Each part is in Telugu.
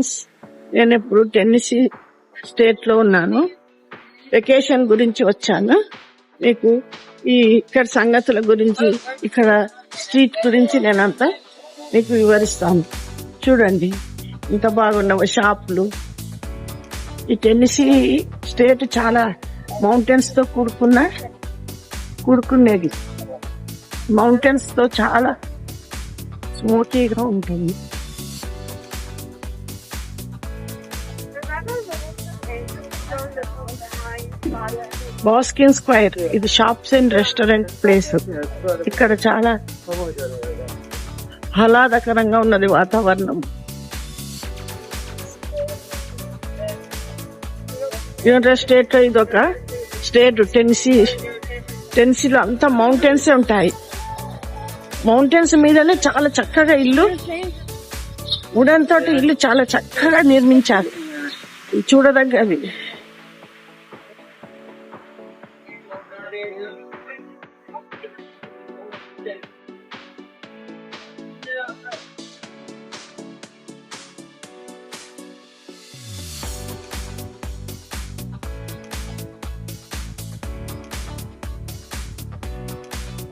టైమ్స్ నేను ఇప్పుడు టెన్నిసీ స్టేట్లో ఉన్నాను. వెకేషన్ గురించి వచ్చాను. మీకు ఈ ఇక్కడ సంగతుల గురించి ఇక్కడ స్ట్రీట్ గురించి నేనంతా మీకు వివరిస్తాను. చూడండి ఇంత బాగున్నావు షాపులు. ఈ టెన్నిసీ స్టేట్ చాలా మౌంటైన్స్తో కూడుకున్న కూడుకునేది. మౌంటైన్స్తో చాలా స్మూతీగా ఉంటుంది. బాస్కిన్ స్క్వైర్ ఇది షాప్స్ అండ్ రెస్టారెంట్ ప్లేస్. ఇక్కడ చాలా ఆహ్లాదకరంగా ఉన్నది వాతావరణం. యునైటెడ్ స్టేట్లో ఇది ఒక స్టేట్ టెన్సీ టెన్సీలో అంతా మౌంటైన్స్ ఉంటాయి. మౌంటైన్స్ మీదనే చాలా చక్కగా ఇల్లు ఉడన్ తోటి ఇల్లు చాలా చక్కగా నిర్మించారు. చూడదగ్గది.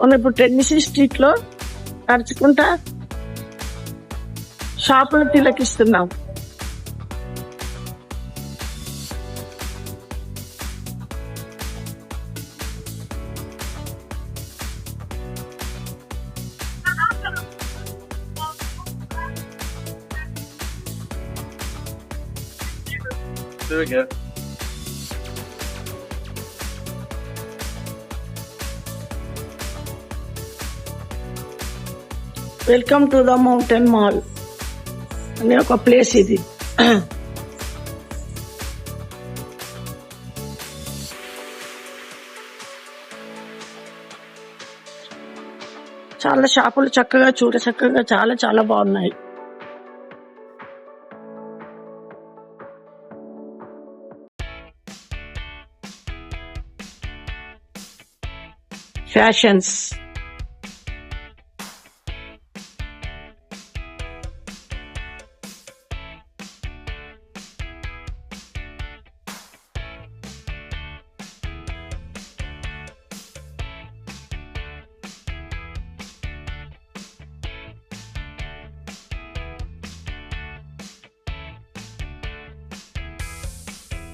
మనం ఇప్పుడు టెన్నిసీ స్ట్రీట్లో నడుచుకుంటా షాపులు తిలకిస్తున్నాం There we go. Welcome to the mountain mall అనే ఒక ప్లేస్ ఇది. చాలా షాపులు చక్కగా చూడ చక్కగా చాలా చాలా బాగున్నాయి. ఫ్యాషన్స్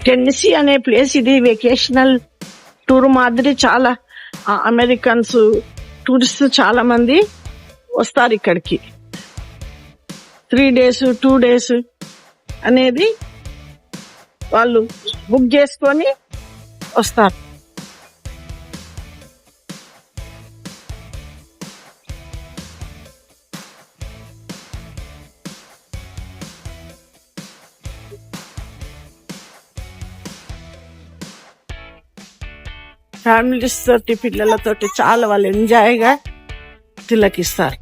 టెన్నిసీ అనే ప్లేస్ ఇది వెకేషనల్ టూర్ మాదిరి చాలా అమెరికన్స్ టూరిస్ట్ చాలా మంది వస్తారు ఇక్కడికి. త్రీ డేస్ టూ డేస్ అనేది వాళ్ళు బుక్ చేసుకొని వస్తారు. ఫ్యామిలీస్ తోటి పిల్లలతోటి చాలా వాళ్ళు ఎంజాయ్గా తిలకిస్తారు.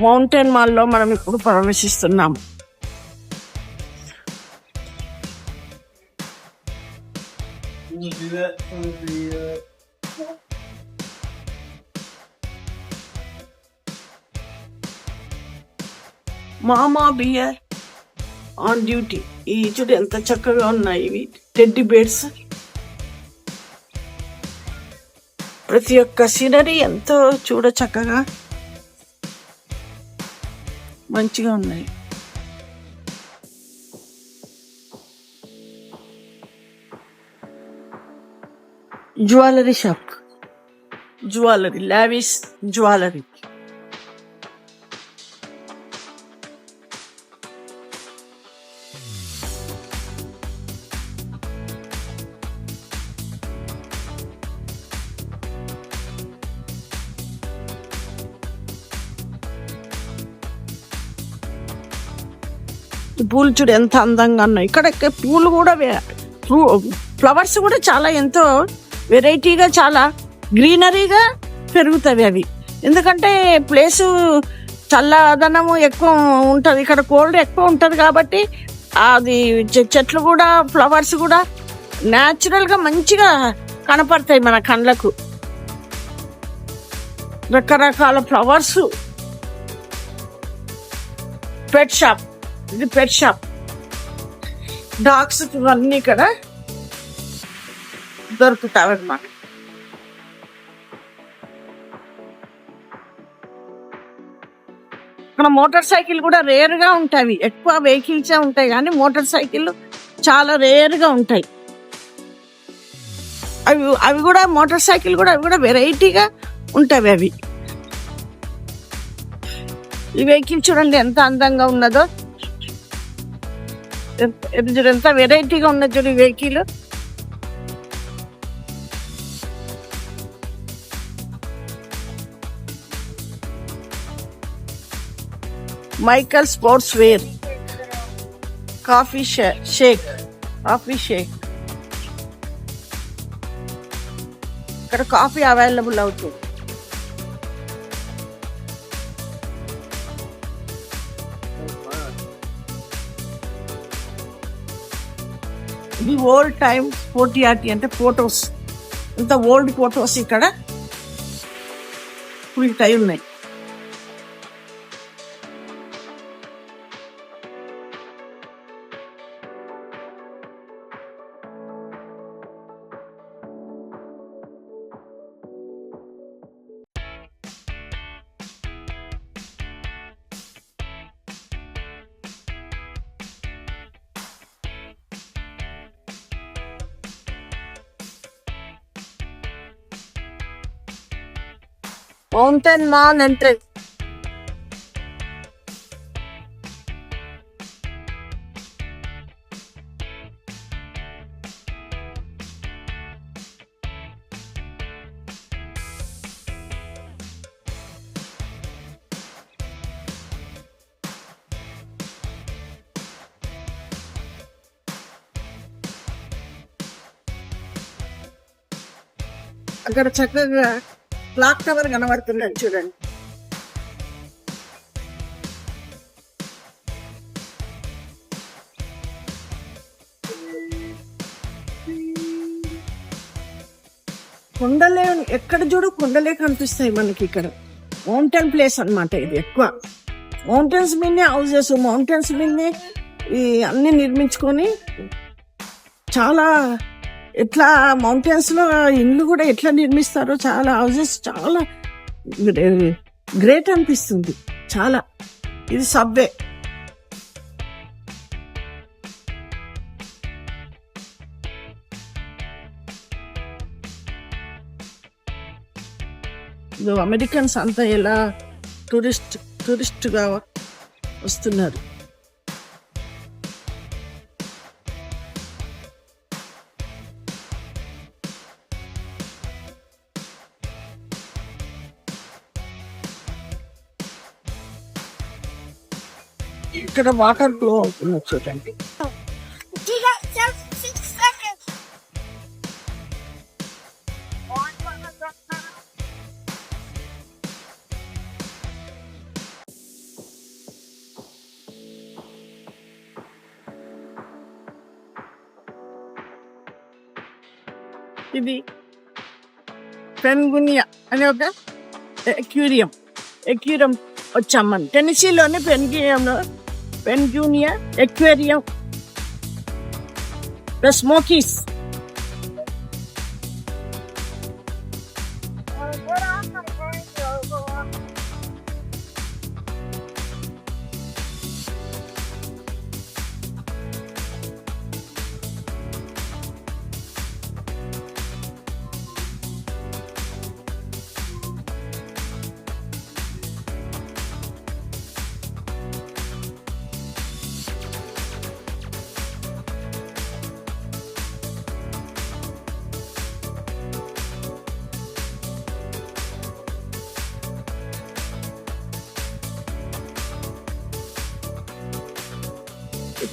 మౌంటైన్ మాల్లో మనం ఇప్పుడు ప్రవేశిస్తున్నాము మామా బియర్ ఆన్ డ్యూటీ ఈ చూడు ఎంత చక్కగా ఉన్నాయి ఇవి. టెడ్డి బేడ్స్ ప్రతి ఒక్క సీనరీ ఎంతో చూడ చక్కగా మంచిగా ఉన్నాయి. Jewellery shop jewellery lavish jewellery పూలు చూడు ఎంత అందంగా ఉన్నాయి. ఇక్కడ పూలు కూడా ఫ్లవర్స్ కూడా చాలా ఎంతో వెరైటీగా చాలా గ్రీనరీగా పెరుగుతాయి అవి. ఎందుకంటే ప్లేసు చల్లదనము ఎక్కువ ఉంటుంది. ఇక్కడ కోల్డ్ ఎక్కువ ఉంటుంది కాబట్టి అది చె- చెట్లు కూడా ఫ్లవర్స్ కూడా న్యాచురల్గా మంచిగా కనపడతాయి మన కళ్ళకు రకరకాల ఫ్లవర్స్. Pet shop. ఇది పెట్ షాప్ డాగ్స్ ఇవన్నీ ఇక్కడ దొరుకుతాయి అన్నమాట ఇక్కడ మోటార్ సైకిల్ కూడా రేర్గా ఉంటాయి. ఎక్కువ వెహికల్స్ ఉంటాయి కానీ మోటార్ సైకిల్ చాలా రేరుగా ఉంటాయి. అవి అవి కూడా మోటార్ సైకిల్ కూడా అవి కూడా వెరైటీగా ఉంటాయి అవి. ఈ వెహికల్ చూడండి ఎంత అందంగా ఉన్నదో. ఎంత- ఇది చూడు ఎంత వెరైటీగా ఉన్నది చూడు ఈ vehicle Michael sports wear coffee shake coffee shake ఇక్కడ కాఫీ అవైలబుల్ అవుతుంది ది ఓల్డ్ టైమ్ ఫోర్టీఆర్టీ అంటే ఫోటోస్. ఇంత ఓల్డ్ ఫోటోస్ ఇక్కడ. ప్రింట్ అయి ఉన్నాయి. మౌంటైన్ మాన్ ఎంట్రెన్స్ అక్కడ చక్కగా క్లాక్ టవర్ కనబడుతుంది. చూడండి కొండలే ఎక్కడ చూడు కొండలే కనిపిస్తాయి మనకి ఇక్కడ. మౌంటైన్ ప్లేస్ అన్నమాట ఇది ఎక్కువ. మౌంటైన్స్ మీదనే హౌసెస్ మౌంటైన్స్ మీదనే ఈ అన్ని నిర్మించుకొని చాలా ఎట్లా మౌంటైన్స్లో ఇల్లు కూడా ఎట్లా నిర్మిస్తారో చాలా హౌజెస్ చాలా గ్రేట్ అనిపిస్తుంది. చాలా. ఇది సబ్వే అమెరికన్స్ అంతా ఎలా టూరిస్ట్ టూరిస్ట్గా వస్తున్నారు. ఇక్కడ వాటర్ ఫ్లో అవుతుంది చూడండి You got just six seconds. ఇది పెన్గునియా అనే ఒక ఎక్యూరియం ఎక్యూరియం వచ్చాం టెనిసీలోని పెన్గియంలో Ben Junior, Aquarium, the Smokies.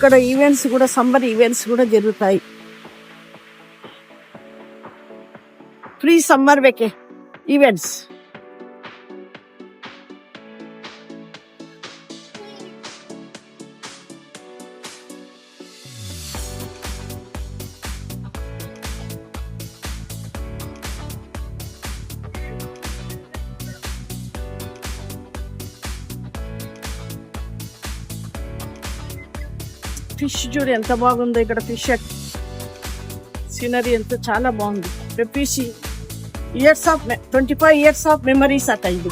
ఇక్కడ ఈవెంట్స్ కూడా సమ్మర్ ఈవెంట్స్ కూడా జరుగుతాయి. ఫ్రీ సమ్మర్ వెకే ఈవెంట్స్ ఫిష్ చూడు ఎంత బాగుందో ఇక్కడ ఫిష్. సీనరీ ఎంత చాలా బాగుంది. పెప్పీసి years of twenty five years of memories అట ఇది.